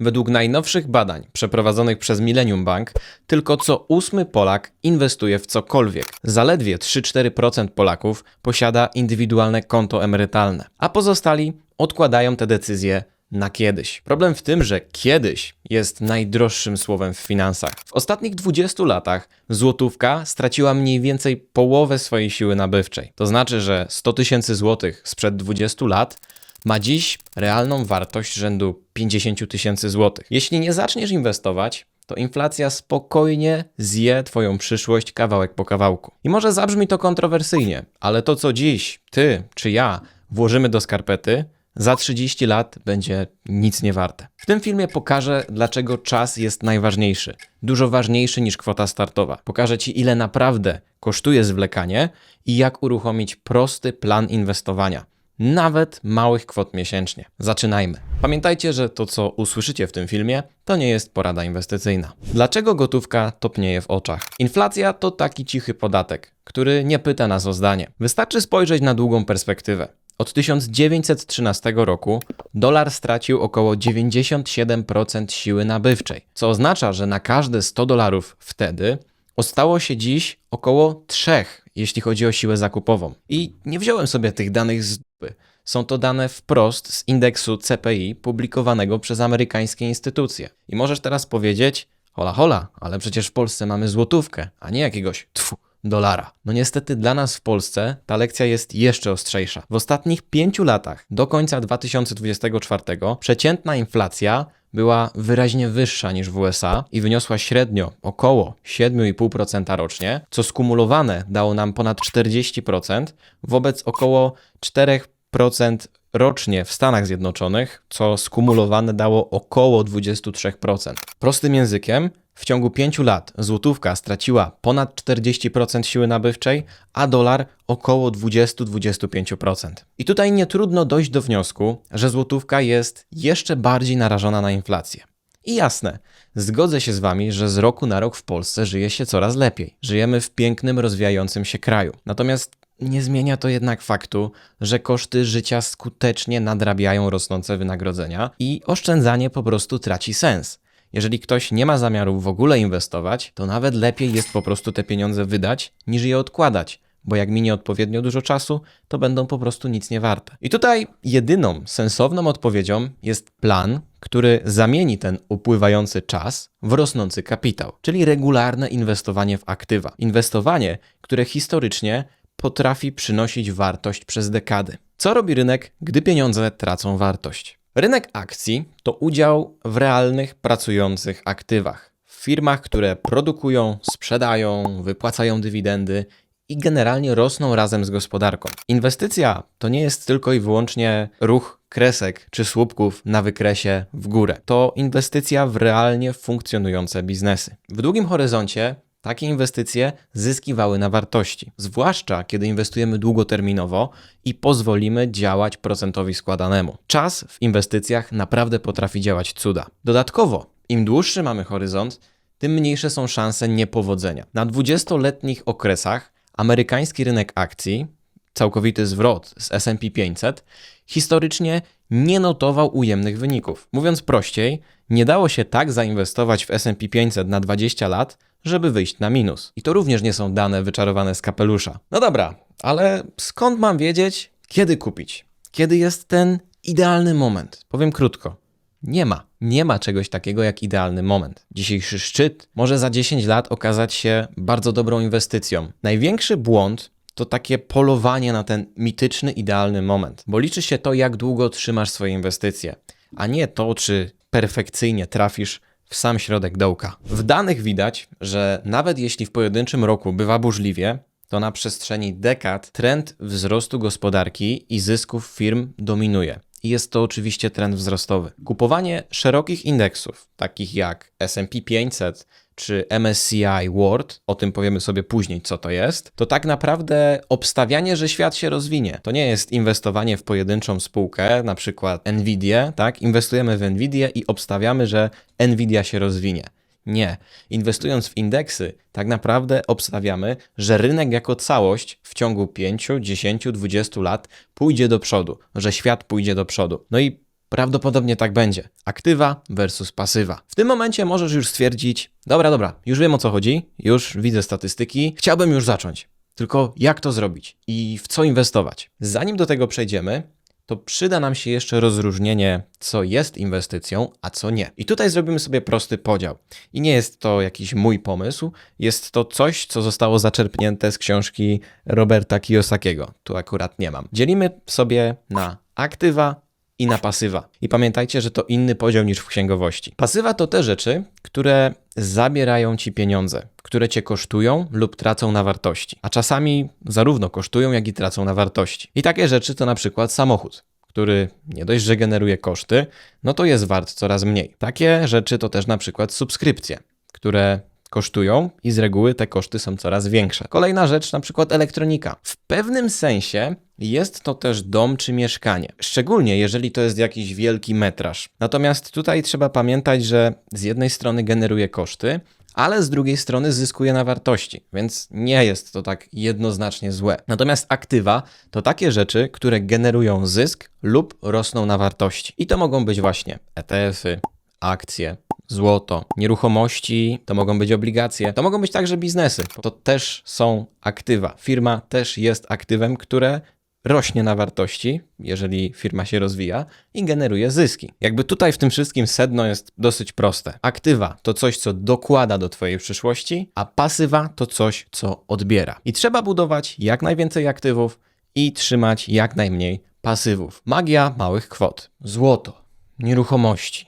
Według najnowszych badań przeprowadzonych przez Millennium Bank, tylko co ósmy Polak inwestuje w cokolwiek. Zaledwie 3-4% Polaków posiada indywidualne konto emerytalne, a pozostali odkładają te decyzje na kiedyś. Problem w tym, że kiedyś jest najdroższym słowem w finansach. W ostatnich 20 latach złotówka straciła mniej więcej połowę swojej siły nabywczej. To znaczy, że 100 tysięcy złotych sprzed 20 lat ma dziś realną wartość rzędu 50 tysięcy złotych. Jeśli nie zaczniesz inwestować, to inflacja spokojnie zje Twoją przyszłość kawałek po kawałku. I może zabrzmi to kontrowersyjnie, ale to co dziś Ty czy ja włożymy do skarpety, za 30 lat będzie nic nie warte. W tym filmie pokażę, dlaczego czas jest najważniejszy. Dużo ważniejszy niż kwota startowa. Pokażę Ci, ile naprawdę kosztuje zwlekanie i jak uruchomić prosty plan inwestowania. Nawet małych kwot miesięcznie. Zaczynajmy. Pamiętajcie, że to, co usłyszycie w tym filmie, to nie jest porada inwestycyjna. Dlaczego gotówka topnieje w oczach? Inflacja to taki cichy podatek, który nie pyta nas o zdanie. Wystarczy spojrzeć na długą perspektywę. Od 1913 roku dolar stracił około 97% siły nabywczej, co oznacza, że na każde 100 dolarów wtedy ostało się dziś około 3, jeśli chodzi o siłę zakupową. I nie wziąłem sobie tych danych z dupy. Są to dane wprost z indeksu CPI publikowanego przez amerykańskie instytucje. I możesz teraz powiedzieć, hola hola, ale przecież w Polsce mamy złotówkę, a nie jakiegoś tfu dolara. No niestety dla nas w Polsce ta lekcja jest jeszcze ostrzejsza. W ostatnich pięciu latach, do końca 2024, przeciętna inflacja była wyraźnie wyższa niż w USA i wyniosła średnio około 7,5% rocznie, co skumulowane dało nam ponad 40% wobec około 4% rocznie w Stanach Zjednoczonych, co skumulowane dało około 23%. Prostym językiem, w ciągu 5 lat złotówka straciła ponad 40% siły nabywczej, a dolar około 20-25%. I tutaj nie trudno dojść do wniosku, że złotówka jest jeszcze bardziej narażona na inflację. I jasne, zgodzę się z Wami, że z roku na rok w Polsce żyje się coraz lepiej. Żyjemy w pięknym, rozwijającym się kraju. Natomiast nie zmienia to jednak faktu, że koszty życia skutecznie nadrabiają rosnące wynagrodzenia i oszczędzanie po prostu traci sens. Jeżeli ktoś nie ma zamiaru w ogóle inwestować, to nawet lepiej jest po prostu te pieniądze wydać, niż je odkładać, bo jak minie odpowiednio dużo czasu, to będą po prostu nic nie warte. I tutaj jedyną sensowną odpowiedzią jest plan, który zamieni ten upływający czas w rosnący kapitał, czyli regularne inwestowanie w aktywa. Inwestowanie, które historycznie potrafi przynosić wartość przez dekady. Co robi rynek, gdy pieniądze tracą wartość? Rynek akcji to udział w realnych, pracujących aktywach. W firmach, które produkują, sprzedają, wypłacają dywidendy i generalnie rosną razem z gospodarką. Inwestycja to nie jest tylko i wyłącznie ruch kresek czy słupków na wykresie w górę. To inwestycja w realnie funkcjonujące biznesy. W długim horyzoncie takie inwestycje zyskiwały na wartości, zwłaszcza kiedy inwestujemy długoterminowo i pozwolimy działać procentowi składanemu. Czas w inwestycjach naprawdę potrafi działać cuda. Dodatkowo, im dłuższy mamy horyzont, tym mniejsze są szanse niepowodzenia. Na 20-letnich okresach amerykański rynek akcji, całkowity zwrot z SP 500, historycznie nie notował ujemnych wyników. Mówiąc prościej, nie dało się tak zainwestować w SP 500 na 20 lat, żeby wyjść na minus. I to również nie są dane wyczarowane z kapelusza. No dobra, ale skąd mam wiedzieć, kiedy kupić? Kiedy jest ten idealny moment? Powiem krótko. Nie ma. Nie ma czegoś takiego jak idealny moment. Dzisiejszy szczyt może za 10 lat okazać się bardzo dobrą inwestycją. Największy błąd to takie polowanie na ten mityczny, idealny moment, bo liczy się to, jak długo trzymasz swoje inwestycje, a nie to, czy perfekcyjnie trafisz w sam środek dołka. W danych widać, że nawet jeśli w pojedynczym roku bywa burzliwie, to na przestrzeni dekad trend wzrostu gospodarki i zysków firm dominuje. I jest to oczywiście trend wzrostowy. Kupowanie szerokich indeksów, takich jak SP 500 czy MSCI World, o tym powiemy sobie później, co to jest, to tak naprawdę obstawianie, że świat się rozwinie. To nie jest inwestowanie w pojedynczą spółkę, na przykład Nvidia, tak? Inwestujemy w Nvidia i obstawiamy, że Nvidia się rozwinie. Nie. Inwestując w indeksy, tak naprawdę obstawiamy, że rynek jako całość w ciągu 5, 10, 20 lat pójdzie do przodu, że świat pójdzie do przodu. No i Prawdopodobnie tak będzie. Aktywa versus pasywa. W tym momencie możesz już stwierdzić: Dobra, dobra, już wiem o co chodzi, już widzę statystyki, chciałbym już zacząć. Tylko jak to zrobić i w co inwestować? Zanim do tego przejdziemy, to przyda nam się jeszcze rozróżnienie, co jest inwestycją, a co nie. I tutaj zrobimy sobie prosty podział. I nie jest to jakiś mój pomysł, jest to coś, co zostało zaczerpnięte z książki Roberta Kiyosakiego. Tu akurat nie mam. Dzielimy sobie na aktywa i na pasywa. I pamiętajcie, że to inny podział niż w księgowości. Pasywa to te rzeczy, które zabierają ci pieniądze, które cię kosztują lub tracą na wartości, a czasami zarówno kosztują, jak i tracą na wartości. I takie rzeczy to na przykład samochód, który nie dość, że generuje koszty, no to jest wart coraz mniej. Takie rzeczy to też na przykład subskrypcje, które kosztują i z reguły te koszty są coraz większe. Kolejna rzecz, na przykład elektronika. W pewnym sensie jest to też dom czy mieszkanie, szczególnie jeżeli to jest jakiś wielki metraż. Natomiast tutaj trzeba pamiętać, że z jednej strony generuje koszty, ale z drugiej strony zyskuje na wartości, więc nie jest to tak jednoznacznie złe. Natomiast aktywa to takie rzeczy, które generują zysk lub rosną na wartości. I to mogą być właśnie ETF-y, akcje, złoto, nieruchomości, to mogą być obligacje, to mogą być także biznesy. To też są aktywa. Firma też jest aktywem, które rośnie na wartości, jeżeli firma się rozwija i generuje zyski. Jakby tutaj w tym wszystkim sedno jest dosyć proste. Aktywa to coś, co dokłada do Twojej przyszłości, a pasywa to coś, co odbiera. I trzeba budować jak najwięcej aktywów i trzymać jak najmniej pasywów. Magia małych kwot. Złoto, nieruchomości,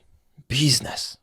biznes.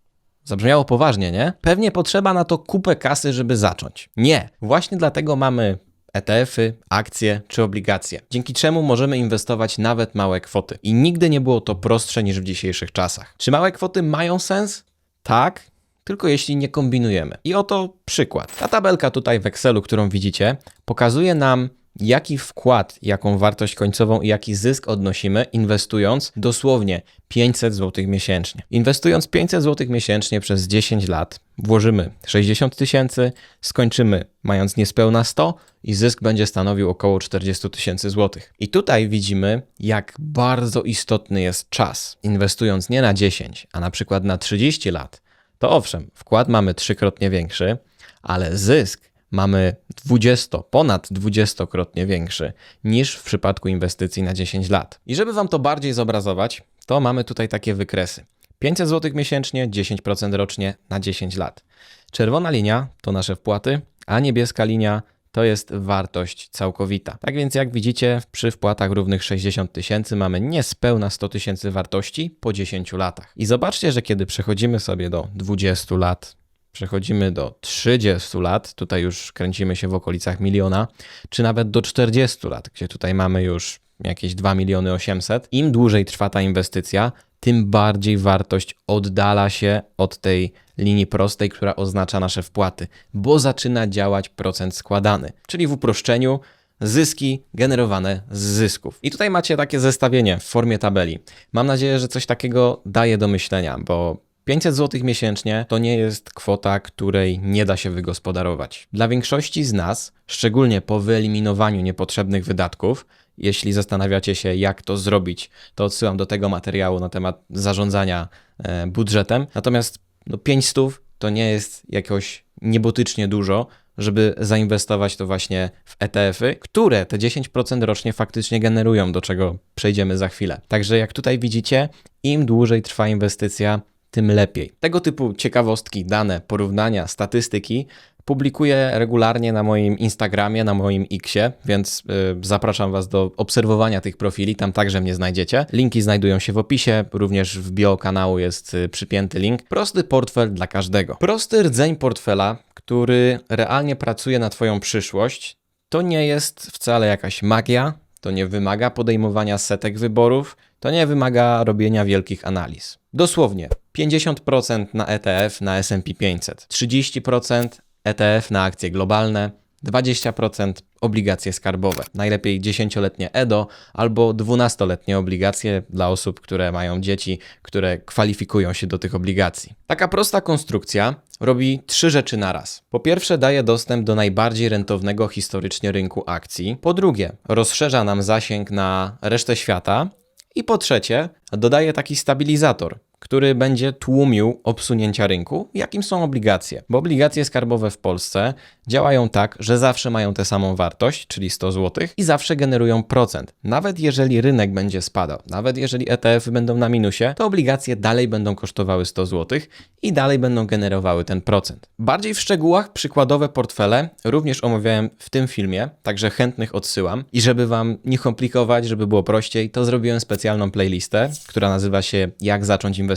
Zabrzmiało poważnie, nie? Pewnie potrzeba na to kupę kasy, żeby zacząć. Nie. Właśnie dlatego mamy ETF-y, akcje czy obligacje, dzięki czemu możemy inwestować nawet małe kwoty. I nigdy nie było to prostsze niż w dzisiejszych czasach. Czy małe kwoty mają sens? Tak, tylko jeśli nie kombinujemy. I oto przykład. Ta tabelka tutaj w Excelu, którą widzicie, pokazuje nam jaki wkład, jaką wartość końcową i jaki zysk odnosimy, inwestując dosłownie 500 zł miesięcznie. Inwestując 500 zł miesięcznie przez 10 lat, włożymy 60 tysięcy, skończymy mając niespełna 100 i zysk będzie stanowił około 40 tysięcy złotych. I tutaj widzimy, jak bardzo istotny jest czas. Inwestując nie na 10, a na przykład na 30 lat, to owszem, wkład mamy trzykrotnie większy, ale zysk mamy 20, ponad 20-krotnie większy niż w przypadku inwestycji na 10 lat. I żeby Wam to bardziej zobrazować, to mamy tutaj takie wykresy. 500 zł miesięcznie, 10% rocznie na 10 lat. Czerwona linia to nasze wpłaty, a niebieska linia to jest wartość całkowita. Tak więc jak widzicie, przy wpłatach równych 60 tysięcy mamy niespełna 100 tysięcy wartości po 10 latach. I zobaczcie, że kiedy przechodzimy sobie do 20 lat, przechodzimy do 30 lat, tutaj już kręcimy się w okolicach miliona, czy nawet do 40 lat, gdzie tutaj mamy już jakieś 2 miliony 800. Im dłużej trwa ta inwestycja, tym bardziej wartość oddala się od tej linii prostej, która oznacza nasze wpłaty, bo zaczyna działać procent składany. Czyli w uproszczeniu zyski generowane z zysków. I tutaj macie takie zestawienie w formie tabeli. Mam nadzieję, że coś takiego daje do myślenia, bo 500 zł miesięcznie to nie jest kwota, której nie da się wygospodarować. Dla większości z nas, szczególnie po wyeliminowaniu niepotrzebnych wydatków, jeśli zastanawiacie się, jak to zrobić, to odsyłam do tego materiału na temat zarządzania e, budżetem. Natomiast no, 500 to nie jest jakoś niebotycznie dużo, żeby zainwestować to właśnie w ETF-y, które te 10% rocznie faktycznie generują, do czego przejdziemy za chwilę. Także jak tutaj widzicie, im dłużej trwa inwestycja, tym lepiej. Tego typu ciekawostki, dane, porównania, statystyki publikuję regularnie na moim Instagramie, na moim Xie, więc yy, zapraszam Was do obserwowania tych profili, tam także mnie znajdziecie. Linki znajdują się w opisie, również w bio kanału jest yy, przypięty link. Prosty portfel dla każdego. Prosty rdzeń portfela, który realnie pracuje na Twoją przyszłość, to nie jest wcale jakaś magia, to nie wymaga podejmowania setek wyborów, to nie wymaga robienia wielkich analiz. Dosłownie 50% na ETF na SP 500, 30% ETF na akcje globalne, 20% obligacje skarbowe. Najlepiej 10-letnie EDO albo 12-letnie obligacje dla osób, które mają dzieci, które kwalifikują się do tych obligacji. Taka prosta konstrukcja robi trzy rzeczy naraz. Po pierwsze, daje dostęp do najbardziej rentownego historycznie rynku akcji. Po drugie, rozszerza nam zasięg na resztę świata I po trzecie, dodaje taki stabilizator, który będzie tłumił obsunięcia rynku, jakim są obligacje. Bo obligacje skarbowe w Polsce działają tak, że zawsze mają tę samą wartość, czyli 100 zł, i zawsze generują procent. Nawet jeżeli rynek będzie spadał, nawet jeżeli ETF-y będą na minusie, to obligacje dalej będą kosztowały 100 zł i dalej będą generowały ten procent. Bardziej w szczegółach przykładowe portfele również omawiałem w tym filmie, także chętnych odsyłam. I żeby Wam nie komplikować, żeby było prościej, to zrobiłem specjalną playlistę, która nazywa się Jak zacząć inwestować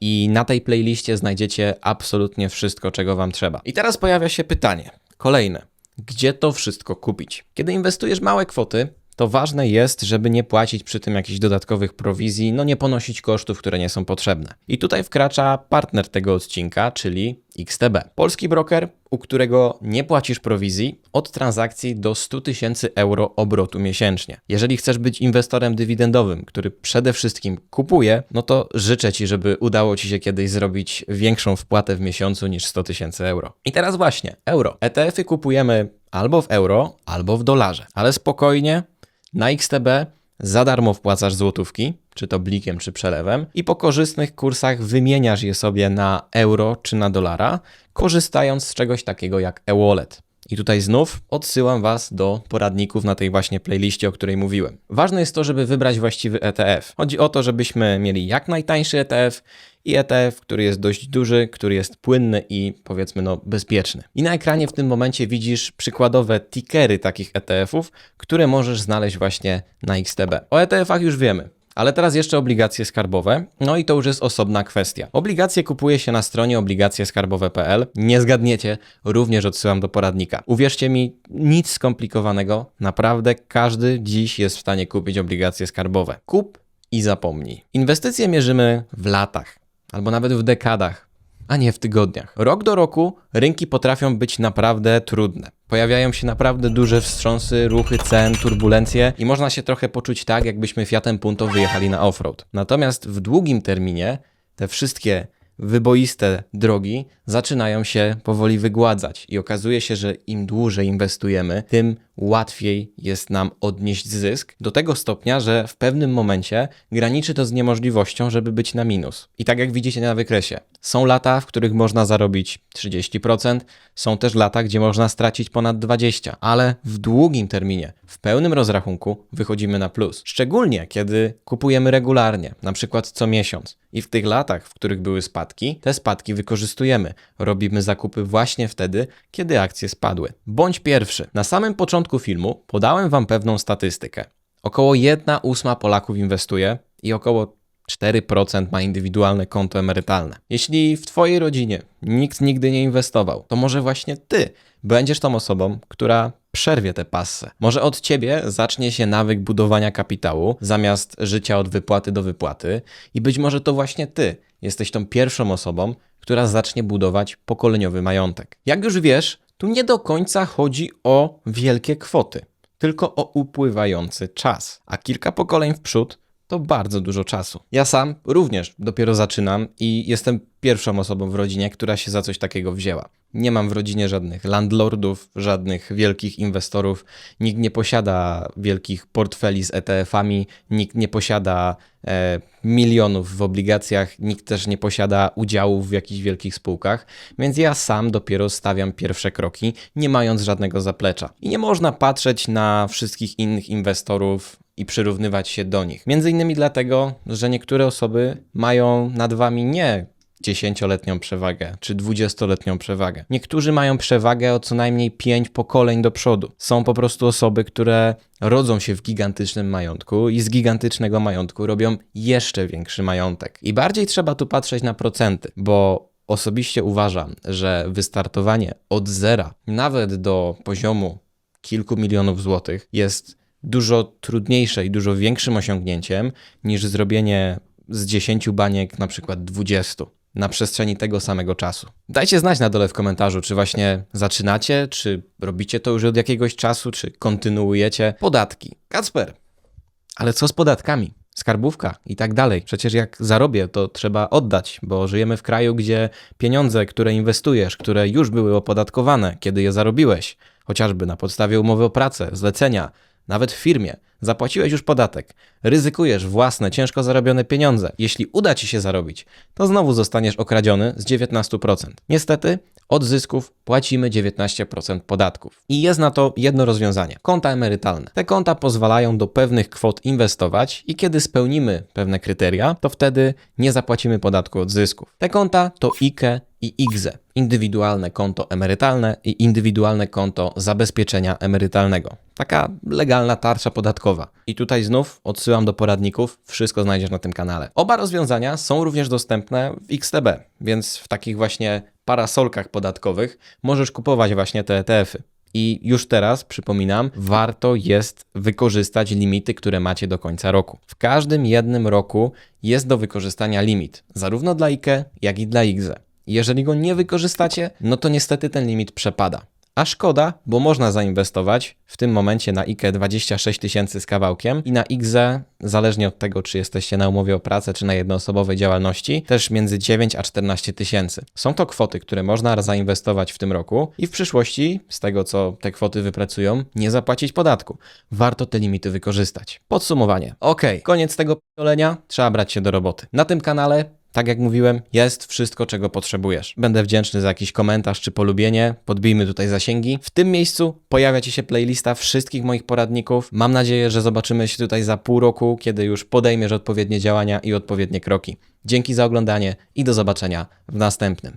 i na tej playliście znajdziecie absolutnie wszystko, czego Wam trzeba. I teraz pojawia się pytanie, kolejne. Gdzie to wszystko kupić? Kiedy inwestujesz małe kwoty, to ważne jest, żeby nie płacić przy tym jakichś dodatkowych prowizji, no nie ponosić kosztów, które nie są potrzebne. I tutaj wkracza partner tego odcinka, czyli XTB. Polski broker, u którego nie płacisz prowizji od transakcji do 100 tysięcy euro obrotu miesięcznie. Jeżeli chcesz być inwestorem dywidendowym, który przede wszystkim kupuje, no to życzę Ci, żeby udało Ci się kiedyś zrobić większą wpłatę w miesiącu niż 100 tysięcy euro. I teraz właśnie, euro. ETF-y kupujemy albo w euro, albo w dolarze. Ale spokojnie, na XTB za darmo wpłacasz złotówki, czy to blikiem, czy przelewem, i po korzystnych kursach wymieniasz je sobie na euro czy na dolara, korzystając z czegoś takiego jak e-wallet. I tutaj znów odsyłam Was do poradników na tej właśnie playliście, o której mówiłem. Ważne jest to, żeby wybrać właściwy ETF. Chodzi o to, żebyśmy mieli jak najtańszy ETF i ETF, który jest dość duży, który jest płynny i powiedzmy no bezpieczny. I na ekranie w tym momencie widzisz przykładowe tickery takich ETF-ów, które możesz znaleźć właśnie na XTB. O ETF-ach już wiemy. Ale teraz jeszcze obligacje skarbowe, no i to już jest osobna kwestia. Obligacje kupuje się na stronie obligacjeskarbowe.pl. Nie zgadniecie, również odsyłam do poradnika. Uwierzcie mi, nic skomplikowanego, naprawdę każdy dziś jest w stanie kupić obligacje skarbowe. Kup i zapomnij. Inwestycje mierzymy w latach albo nawet w dekadach, a nie w tygodniach. Rok do roku rynki potrafią być naprawdę trudne. Pojawiają się naprawdę duże wstrząsy, ruchy cen, turbulencje i można się trochę poczuć tak, jakbyśmy Fiatem Punto wyjechali na offroad. Natomiast w długim terminie te wszystkie wyboiste drogi zaczynają się powoli wygładzać i okazuje się, że im dłużej inwestujemy, tym łatwiej jest nam odnieść zysk do tego stopnia, że w pewnym momencie graniczy to z niemożliwością, żeby być na minus. I tak jak widzicie na wykresie, są lata, w których można zarobić 30%, są też lata, gdzie można stracić ponad 20%, ale w długim terminie, w pełnym rozrachunku wychodzimy na plus. Szczególnie kiedy kupujemy regularnie, na przykład co miesiąc. I w tych latach, w których były spadki, te spadki wykorzystujemy. Robimy zakupy właśnie wtedy, kiedy akcje spadły. Bądź pierwszy. Na samym początku filmu podałem Wam pewną statystykę. Około 1 ósma Polaków inwestuje i około 4% ma indywidualne konto emerytalne. Jeśli w Twojej rodzinie nikt nigdy nie inwestował, to może właśnie Ty będziesz tą osobą, która przerwie tę passę. Może od Ciebie zacznie się nawyk budowania kapitału zamiast życia od wypłaty do wypłaty i być może to właśnie Ty jesteś tą pierwszą osobą, która zacznie budować pokoleniowy majątek. Jak już wiesz, tu nie do końca chodzi o wielkie kwoty, tylko o upływający czas, a kilka pokoleń w przód to bardzo dużo czasu. Ja sam również dopiero zaczynam i jestem pierwszą osobą w rodzinie, która się za coś takiego wzięła. Nie mam w rodzinie żadnych landlordów, żadnych wielkich inwestorów, nikt nie posiada wielkich portfeli z ETF-ami, nikt nie posiada e, milionów w obligacjach, nikt też nie posiada udziałów w jakichś wielkich spółkach, więc ja sam dopiero stawiam pierwsze kroki, nie mając żadnego zaplecza. I nie można patrzeć na wszystkich innych inwestorów i przyrównywać się do nich. Między innymi dlatego, że niektóre osoby mają nad wami nie dziesięcioletnią przewagę czy dwudziestoletnią przewagę. Niektórzy mają przewagę o co najmniej pięć pokoleń do przodu. Są po prostu osoby, które rodzą się w gigantycznym majątku i z gigantycznego majątku robią jeszcze większy majątek. I bardziej trzeba tu patrzeć na procenty, bo osobiście uważam, że wystartowanie od zera, nawet do poziomu kilku milionów złotych, jest dużo trudniejsze i dużo większym osiągnięciem niż zrobienie z 10 baniek na przykład 20 na przestrzeni tego samego czasu. Dajcie znać na dole w komentarzu, czy właśnie zaczynacie, czy robicie to już od jakiegoś czasu, czy kontynuujecie. Podatki. Kacper, ale co z podatkami? Skarbówka i tak dalej. Przecież jak zarobię, to trzeba oddać, bo żyjemy w kraju, gdzie pieniądze, które inwestujesz, które już były opodatkowane, kiedy je zarobiłeś, chociażby na podstawie umowy o pracę, zlecenia, nawet w firmie, zapłaciłeś już podatek, ryzykujesz własne, ciężko zarobione pieniądze. Jeśli uda ci się zarobić, to znowu zostaniesz okradziony z 19%. Niestety, od zysków płacimy 19% podatków. I jest na to jedno rozwiązanie konta emerytalne. Te konta pozwalają do pewnych kwot inwestować i kiedy spełnimy pewne kryteria, to wtedy nie zapłacimy podatku od zysków. Te konta to IKE i IGZE. Indywidualne konto emerytalne i indywidualne konto zabezpieczenia emerytalnego. Taka legalna tarcza podatkowa. I tutaj znów odsyłam do poradników, wszystko znajdziesz na tym kanale. Oba rozwiązania są również dostępne w XTB, więc w takich właśnie parasolkach podatkowych możesz kupować właśnie te ETF-y. I już teraz przypominam, warto jest wykorzystać limity, które macie do końca roku. W każdym jednym roku jest do wykorzystania limit, zarówno dla IKE, jak i dla IGZE. Jeżeli go nie wykorzystacie, no to niestety ten limit przepada. A szkoda, bo można zainwestować w tym momencie na IKE 26 tysięcy z kawałkiem i na IGZE, zależnie od tego, czy jesteście na umowie o pracę, czy na jednoosobowej działalności, też między 9 a 14 tysięcy. Są to kwoty, które można zainwestować w tym roku i w przyszłości, z tego co te kwoty wypracują, nie zapłacić podatku. Warto te limity wykorzystać. Podsumowanie. Ok, koniec tego p***olenia, trzeba brać się do roboty. Na tym kanale tak jak mówiłem, jest wszystko, czego potrzebujesz. Będę wdzięczny za jakiś komentarz czy polubienie. Podbijmy tutaj zasięgi. W tym miejscu pojawia Ci się playlista wszystkich moich poradników. Mam nadzieję, że zobaczymy się tutaj za pół roku, kiedy już podejmiesz odpowiednie działania i odpowiednie kroki. Dzięki za oglądanie i do zobaczenia w następnym.